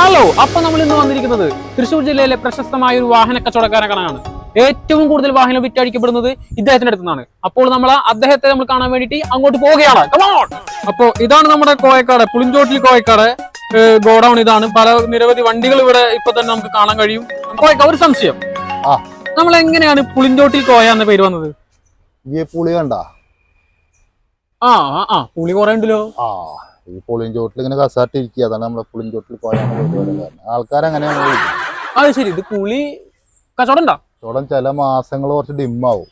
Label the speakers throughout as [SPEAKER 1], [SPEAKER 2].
[SPEAKER 1] Hello അപ്പൊ നമ്മൾ ഇന്ന് വന്നിരിക്കുന്നത് തൃശ്ശൂർ ജില്ലയിലെ പ്രശസ്തമായ ഒരു വാഹന കച്ചവടക്കാരെ കാണാനാണ് ഏറ്റവും കൂടുതൽ വാഹനം വിറ്റഴിക്കപ്പെടുന്നത് ഇദ്ദേഹത്തിന്റെ അടുത്തുനിന്നാണ്. അപ്പോൾ നമ്മൾ അദ്ദേഹത്തെ നമ്മൾ കാണാൻ വേണ്ടിയിട്ട് അങ്ങോട്ട് പോവുകയാണ്! അപ്പോ ഇതാണ് നമ്മുടെ കോയക്കാട് പുളിഞ്ചോട്ടിൽ കോയക്കാട് ഗോഡൗൺ ഇതാണ്. പല നിരവധി വണ്ടികൾ ഇവിടെ ഇപ്പൊ തന്നെ നമുക്ക് കാണാൻ കഴിയും. കോയക്ക ഒരു സംശയം. നമ്മൾ എങ്ങനെയാണ് പുളിഞ്ചോട്ടിൽ കോയ എന്ന പേര് വന്നത്?
[SPEAKER 2] പുളി കണ്ട?
[SPEAKER 1] ആ ആ, ആ. പുളി കുറെ ഉണ്ടല്ലോ.
[SPEAKER 2] ആ. ഈ പുളിയും ചോട്ടിൽ ഇങ്ങനെ കസാട്ടിരിക്കുക. അതാണ് നമ്മളെ പുളിയും ചോട്ടിൽ പോയാണ് കാരണം ആൾക്കാരങ്ങനെയാണ്.
[SPEAKER 1] അത് ശരി. ഇത് പുളി കച്ചവടം ഉണ്ടോ?
[SPEAKER 2] ചോടൻ ചില മാസങ്ങൾ കുറച്ച് ഡിമ്മാവും.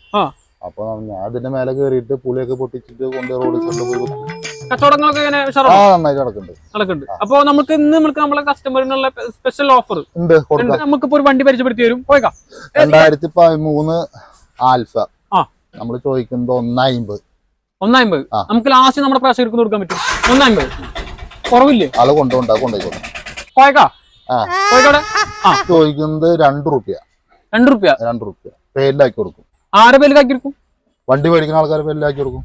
[SPEAKER 2] അപ്പൊ ഞാൻ അതിന്റെ മേലെ കയറിയിട്ട് പുളിയൊക്കെ പൊട്ടിച്ചിട്ട് കൊണ്ട് റോഡ് സൈഡിൽ പോയി.
[SPEAKER 1] കച്ചവടങ്ങളൊക്കെ ഇങ്ങനെ
[SPEAKER 2] ആ
[SPEAKER 1] ഉഷാറാണോ?
[SPEAKER 2] നന്നായിട്ട് നടക്കുന്നുണ്ട്.
[SPEAKER 1] നടക്കുന്നുണ്ട്. അപ്പൊ നമുക്ക് ഇന്ന് നമുക്ക് നമ്മളെ കസ്റ്റമറിനുള്ള സ്പെഷ്യൽ ഓഫർ
[SPEAKER 2] ഉണ്ട്
[SPEAKER 1] നമുക്കിപ്പോ ഒരു വണ്ടി പരിചയപ്പെടുത്തി വരും പോയേക്കാം.
[SPEAKER 2] രണ്ടായിരത്തി പതിമൂന്ന് ആൽഫ. നമ്മൾ ചോദിക്കുന്നത് ഒന്നമ്പത് ആ.
[SPEAKER 1] നമുക്ക് ലാസ്റ്റ് നമ്മുടെ പ്രേക്ഷകർക്ക് കൊടുക്കാൻ പറ്റും. ഒന്നമ്പത് കുറവില്ലേ?
[SPEAKER 2] ആൾ കൊണ്ടുപോണ്ടാ കൊണ്ടുപോയിക്കോട്ടെ.
[SPEAKER 1] പോയേക്കാ
[SPEAKER 2] ആ.
[SPEAKER 1] പോയിക്കോടെ ആ.
[SPEAKER 2] ചോദിക്കുന്നത് രണ്ട് റുപ്യ.
[SPEAKER 1] രണ്ട് റുപ്യ.
[SPEAKER 2] രണ്ട് റുപ്യ. പേരിലാക്കി കൊടുക്കും.
[SPEAKER 1] ആരെ പേര് കാക്കിയിരിക്കും
[SPEAKER 2] വണ്ടി മേടിക്കുന്ന ആൾക്കാരെ പേരിലാക്കി കൊടുക്കും.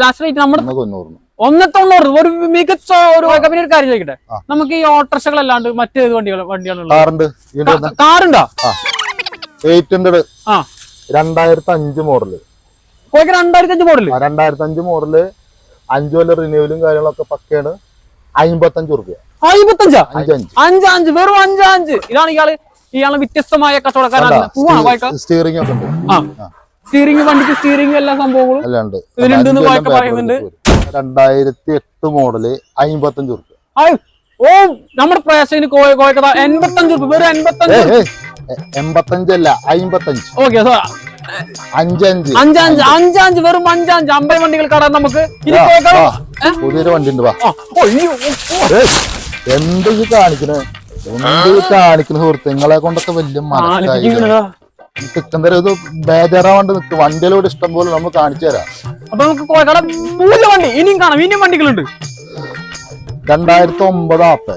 [SPEAKER 1] ലാസ്റ്റ് റേറ്റ് നമ്മുടെ
[SPEAKER 2] തൊണ്ണൂറിന്.
[SPEAKER 1] ഒന്ന് തൊണ്ണൂറ് ഒരു മികച്ച ഒരു പിന്നെ ഒരു കാര്യം ചോദിക്കട്ടെ. നമുക്ക് ഈ ഓട്ടോറിക്ഷകളല്ലാണ്ട് മറ്റേത് വണ്ടികൾ വണ്ടിയാണുള്ളത്
[SPEAKER 2] കാറുണ്ട്. എയ്റ്റ് ഹൺഡ്രഡ് രണ്ടായിരത്തി അഞ്ച്
[SPEAKER 1] മോഡൽ. രണ്ടായിരത്തി അഞ്ച് മോഡൽ.
[SPEAKER 2] രണ്ടായിരത്തി അഞ്ച് മോഡൽ അഞ്ചു കൊല്ലം റിന്യൂവലും കാര്യങ്ങളൊക്കെ പക്കയാണ്. അമ്പത്തഞ്ച് റുപ്യ
[SPEAKER 1] അമ്പത്തഞ്ചാ അഞ്ച് അഞ്ച്. വെറും അഞ്ച് അഞ്ച്. ഇതാണ് ഇയാൾ ഇയാളെ വ്യത്യസ്തമായ കച്ചവടക്കാരാണ്
[SPEAKER 2] സ്റ്റിയറിംഗ് ഒക്കെ ഉണ്ട്.
[SPEAKER 1] സ്റ്റിയറിംഗ് വണ്ടിക്ക് സ്റ്റിയറിംഗ് എല്ലാ സംഭവങ്ങളും ഇതിലുണ്ടെന്ന് പറയുന്നുണ്ട്.
[SPEAKER 2] രണ്ടായിരത്തി എട്ട് മോഡൽ അമ്പത്തഞ്ച് റുപ്യ
[SPEAKER 1] ഓ നമ്മുടെ പ്രേക്ഷകന് കോയ കോയക്കഥ എൺപത്തഞ്ച് രൂപ വെറും എൺപത്തഞ്ച്
[SPEAKER 2] എൺപത്തഞ്ചല്ല അമ്പത്തഞ്ച്
[SPEAKER 1] ഓക്കെ
[SPEAKER 2] അഞ്ചഞ്ച്.
[SPEAKER 1] അഞ്ചാഞ്ച് അഞ്ചാഞ്ച് വെറും അഞ്ചാഞ്ച്. അമ്പത് വണ്ടികൾ കടാൻ നമുക്ക്.
[SPEAKER 2] പുതിയൊരു വണ്ടി ഉണ്ട് വാ. എന്ത് ഈ കാണിക്കണേ? എന്ത് ഈ കാണിക്കണ സുഹൃത്ത് നിങ്ങളെ കൊണ്ടൊക്കെ വലിയ
[SPEAKER 1] ആലോചിക്കണടാ.
[SPEAKER 2] നിൽക്കുന്നേരം ഇത്. ബേജാറാവാണ്ട് നിൽക്ക് വണ്ടികളോട് ഇഷ്ടം പോലെ നമ്മൾ കാണിച്ചു തരാം.
[SPEAKER 1] അപ്പൊ നമുക്ക് കോയക്കട മൂന്ന് വണ്ടി. ഇനിയും കാണാം. ഇനിയും വണ്ടികളുണ്ട്.
[SPEAKER 2] രണ്ടായിരത്തി ഒമ്പത് ആപ്പ്.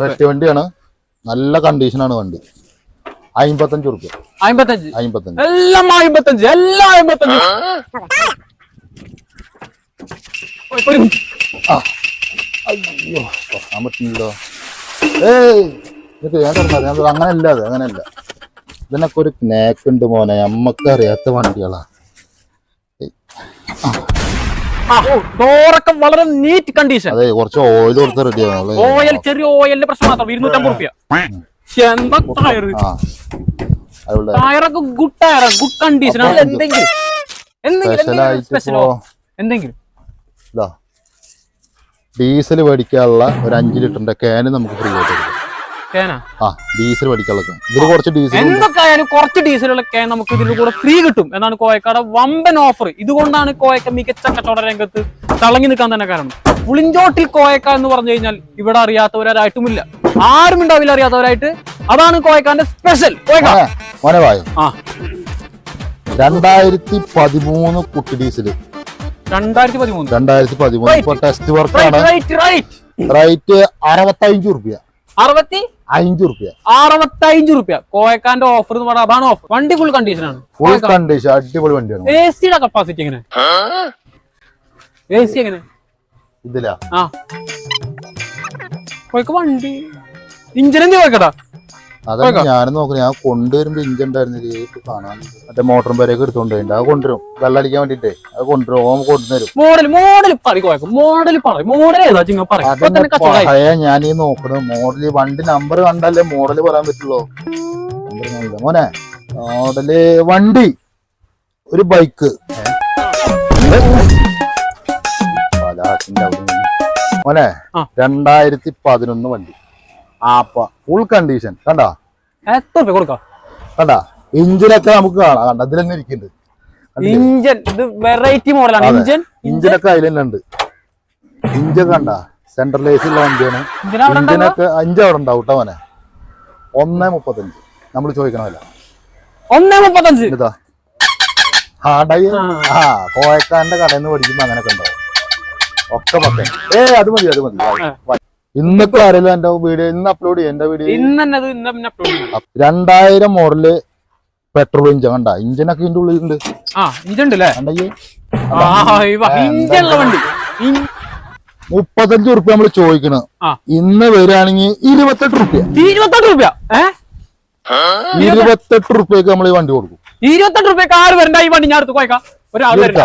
[SPEAKER 2] പെട്ടി വണ്ടിയാണ്. നല്ല കണ്ടീഷനാണ് വണ്ടി. അമ്പത്തഞ്ച് റുപ്യ
[SPEAKER 1] അമ്പത്തഞ്ച്.
[SPEAKER 2] അമ്പത്തഞ്ച്.
[SPEAKER 1] എല്ലാം അമ്പത്തഞ്ച് എല്ലാം അമ്പത്തഞ്ച്. ഒരു- ഒരു മിനിറ്റ്.
[SPEAKER 2] അയ്യോ പറയാൻ പറ്റില്ലല്ലോ. ഏയ് ഇതൊക്കെ ഞാൻ പറഞ്ഞത് ഞാൻ അങ്ങനെയല്ല അത് അങ്ങനല്ല. ഇതിനൊക്കെ ഒരു നേക്ക് ഉണ്ട് മോനെ നമ്മക്ക് അറിയാത്ത വണ്ടികളാ.
[SPEAKER 1] ഡോറൊക്കെ വളരെ നീറ്റ് കണ്ടീഷൻ
[SPEAKER 2] അതെ കുറച്ച് ഓയിൽ കൊടുത്ത് റെഡി
[SPEAKER 1] ഓയിൽ ചെറിയ ഓയിലിന്റെ പ്രശ്നം മാത്രം ഇരുന്നൂറ്റമ്പത് റുപ്യ. എന്താ ടയർ ടയറൊക്കെ ഗുഡ് ടയർ ഗുഡ് കണ്ടീഷൻ എന്തെങ്കിലും? എന്തെങ്കിലും സ്പെഷ്യലോ എന്തെങ്കിലും
[SPEAKER 2] ഇതാ. ഡീസൽ മേടിക്കാനുള്ള ഒരു അഞ്ച് ലിറ്ററിന്റെ ക്യാന് നമുക്ക് ഫ്രീ ആയിട്ട് ആ? ഡീസൽ മേടിക്കാനുള്ള ഇതിൽ കുറച്ച് ഡീസൽ
[SPEAKER 1] എന്തൊക്കെ ആയാലും കുറച്ച് ഡീസലുള്ള കാൻ നമുക്ക് ഇതിന്റെ കൂടെ ഫ്രീ കിട്ടും. എന്നാണ് കോയക്കാട് വമ്പൻ ഓഫർ ഇതുകൊണ്ടാണ് കോയക്ക മികച്ച കച്ചവട രംഗത്ത് തിളങ്ങി നിൽക്കാൻ തന്നെ കാരണം. പുളിഞ്ചോട്ടിൽ കോയക്ക എന്ന് പറഞ്ഞു കഴിഞ്ഞാൽ ഇവിടെ അറിയാത്തവരായിട്ടുമില്ല ആരും ഉണ്ടാവില്ല അറിയാത്തവരായിട്ട്? അതാണ് കോയക്കാന്റെ സ്പെഷ്യൽ മനവായോ
[SPEAKER 2] മോനെ മോനെ
[SPEAKER 1] ആ.
[SPEAKER 2] രണ്ടായിരത്തി പതിമൂന്ന് കുട്ടി ഡീസൽ.
[SPEAKER 1] രണ്ടായിരത്തി പതിമൂന്ന്
[SPEAKER 2] രണ്ടായിരത്തി പതിമൂന്ന് ഇപ്പൊ ടെസ്റ്റ് വർക്കാണ്
[SPEAKER 1] റൈറ്റ്
[SPEAKER 2] അറുപത്തഞ്ച് റുപ്യ
[SPEAKER 1] അറുപത്തി
[SPEAKER 2] അഞ്ച് റുപ്യ
[SPEAKER 1] അറുപത്തഞ്ച് റുപ്യ കോയക്കാന്റെ ഓഫർ എന്ന് പറഞ്ഞാൽ അതാണ് ഓഫർ വണ്ടി ഫുൾ കണ്ടീഷൻ ആണ്.
[SPEAKER 2] ഫുൾ കണ്ടീഷൻ അടിപൊളി വണ്ടിയാണ്.
[SPEAKER 1] എ സിയുടെ കപ്പാസിറ്റി എങ്ങനെ? എ സി എങ്ങനെ?
[SPEAKER 2] ഇതിലാ.
[SPEAKER 1] ആ. കോയക്ക വണ്ടി. ഇഞ്ചിനെന്തി കോയക്കട്ടാ കോയക്കടാ
[SPEAKER 2] അതാണ് ഞാനും നോക്കുന്നത് ഞാൻ കൊണ്ടുവരുമ്പോ ഇഞ്ചി ഉണ്ടായിരുന്നില്ല ഇപ്പൊ കാണാൻ. മറ്റേ മോട്ടറും പേരൊക്കെ എടുത്തോണ്ട് അത് കൊണ്ടുവരും. വെള്ളം അടിക്കാൻ വേണ്ടിട്ടേ അത് കൊണ്ടുവരും. കൊണ്ടുവരും.
[SPEAKER 1] മോഡൽ മോഡൽ മോഡൽ മോഡൽ
[SPEAKER 2] പഴയ ഞാൻ ഈ നോക്കണ മോഡൽ വണ്ടി നമ്പർ കണ്ടല്ലേ മോഡൽ പറയാൻ പറ്റുള്ളൂ. മോനെ മോഡൽ വണ്ടി. ഒരു ബൈക്ക് മോനെ. രണ്ടായിരത്തി പതിനൊന്ന് വണ്ടി. ആപ്പ ഫുൾ കണ്ടീഷൻ കണ്ടാ?
[SPEAKER 1] എത്ര രൂപ കൊടുക്കാം?
[SPEAKER 2] കണ്ടാ? ഇഞ്ചിനൊക്കെ നമുക്ക് കാണാം. കണ്ട? ഇതിലെന്നെ ഇരിക്കുന്നുണ്ട്?
[SPEAKER 1] ഇഞ്ചൻ ഇത് വെറൈറ്റി മോഡലാണ്. ഇഞ്ചൻ
[SPEAKER 2] ഇഞ്ചിനൊക്കെ ഉണ്ട് ഇഞ്ചൊക്കെ കണ്ട? സെൻട്രൽ എ സി ഉള്ള വണ്ടിയാണ്? ഇഞ്ചിനൊക്കെ അഞ്ച് അവിടെ ഉണ്ടാവും കേട്ടോ മോനെ. ഒന്നേ മുപ്പത്തഞ്ച്. നമ്മൾ ചോദിക്കണമല്ല
[SPEAKER 1] ഒന്നേ മുപ്പത്തഞ്ച്.
[SPEAKER 2] ഇതാ.
[SPEAKER 1] ആ.
[SPEAKER 2] കോയക്കാരന്റെ കടയിൽ നിന്ന് പഠിക്കുമ്പോ അങ്ങനെയൊക്കെ ഉണ്ടാവും. ഒക്കെ പത്തേ. ഏ അത് മതി അത് മതി.
[SPEAKER 1] ആ.
[SPEAKER 2] ഇന്നൊക്കെ ആരല്ലോ എന്റെ വീഡിയോ ഇന്ന് അപ്ലോഡ് ചെയ്യാം എന്റെ വീഡിയോ
[SPEAKER 1] ഇന്ന് ഇന്ന് ചെയ്യും.
[SPEAKER 2] രണ്ടായിരം മോഡൽ പെട്രോൾ ഇഞ്ചൻ കണ്ട? ഇഞ്ചനൊക്കെ ഇതിന്റെ ഉള്ളിലുണ്ട്.
[SPEAKER 1] ഇഞ്ചൻ ഉണ്ട്
[SPEAKER 2] മുപ്പത്തഞ്ച് റുപ്യ നമ്മൾ ചോദിക്കണ്. ഇന്ന് വരികയാണെങ്കിൽ ഇരുപത്തെട്ട് റുപ്യ
[SPEAKER 1] ഇരുപത്തെട്ട് രൂപ ഏ?
[SPEAKER 2] ഇരുപത്തെട്ട് റുപ്യക്ക് നമ്മൾ ഈ വണ്ടി കൊടുക്കും.
[SPEAKER 1] ഇരുപത്തെട്ട് റുപ്യക്ക് ആൾ വരണ്ട ഈ വണ്ടി ഞാൻ എടുത്ത് പോയേക്കാം ഒരാൾ വരണ്ട.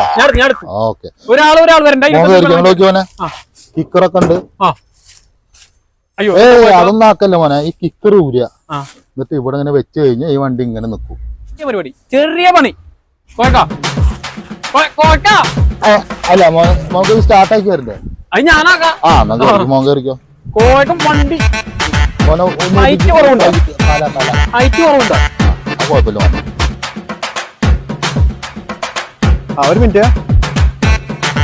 [SPEAKER 1] ഒരാൾ ഒരാൾ വരണ്ട
[SPEAKER 2] മോൻ
[SPEAKER 1] ഇരുപത്തെട്ട്
[SPEAKER 2] കയറിക്കോ
[SPEAKER 1] രൂപ
[SPEAKER 2] നോക്കി മോനെ
[SPEAKER 1] ആ.
[SPEAKER 2] കിക്കറൊക്കെ ഉണ്ട്.
[SPEAKER 1] അയ്യോ
[SPEAKER 2] ഏ അതൊന്നും ആക്കല്ല മോനെ. ഈ കിക്കർ ഊരിയ
[SPEAKER 1] ആ.
[SPEAKER 2] എന്നിട്ട് ഇവിടെ ഇങ്ങനെ വെച്ച് കഴിഞ്ഞാൽ ഈ വണ്ടി ഇങ്ങനെ നിൽക്കും
[SPEAKER 1] ചെറിയ പരിപാടി. ചെറിയ പണി.
[SPEAKER 2] അല്ല മോക്ക് സ്റ്റാർട്ട് ആക്കി വരണ്ടേ?
[SPEAKER 1] അത് ഞാനാക്കാം.
[SPEAKER 2] ആ നമുക്ക് മോൻ കയറിക്കോ
[SPEAKER 1] വണ്ടി. കുറവുണ്ടോ?
[SPEAKER 2] തല തല
[SPEAKER 1] ഹൈറ്റ് കുറവുണ്ടോ?
[SPEAKER 2] കുഴപ്പമില്ല
[SPEAKER 3] ആ ഒരു മിനിറ്റ്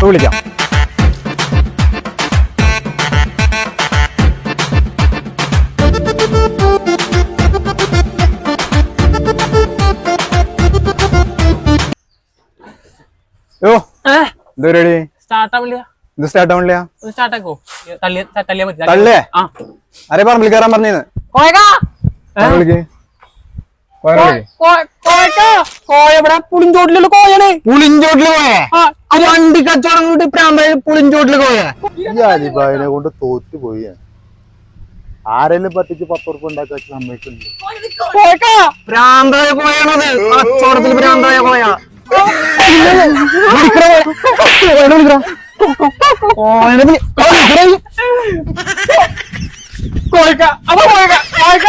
[SPEAKER 3] വിളിക്കാം. എന്താ പരിപാടി
[SPEAKER 1] സ്റ്റാർട്ട് ആവില്ല
[SPEAKER 3] ഇത് സ്റ്റാർട്ട് ആവണില്ല
[SPEAKER 1] സ്റ്റാർട്ട് ആക്കോ തള്ളിയ മതി
[SPEAKER 3] തള്ളേ? ആരെ പറമ്പിൽ കയറാൻ.
[SPEAKER 1] കോയ- കോയ പുളിഞ്ചോട്ടിലുള്ള കോയാണ് പുളിഞ്ചോട്ടിൽ
[SPEAKER 3] വണ്ടി കച്ചവടം കൊണ്ട്
[SPEAKER 2] പുളിഞ്ചോട്ടിൽ അലിബായിനെ കൊണ്ട് തോറ്റു പോയി. ആരെങ്കിലും പറ്റിച്ച് പത്ത് ഉറുപ്പ് ഉണ്ടാക്കി സമ്മതിക്കുന്നുണ്ട്.
[SPEAKER 3] പ്രാന്തായ പോയാണത് കച്ചവടത്തിൽ പ്രാന്തായ പോയാ
[SPEAKER 1] കോയക്ക അപ്പൊ കോയക്ക കോയക്ക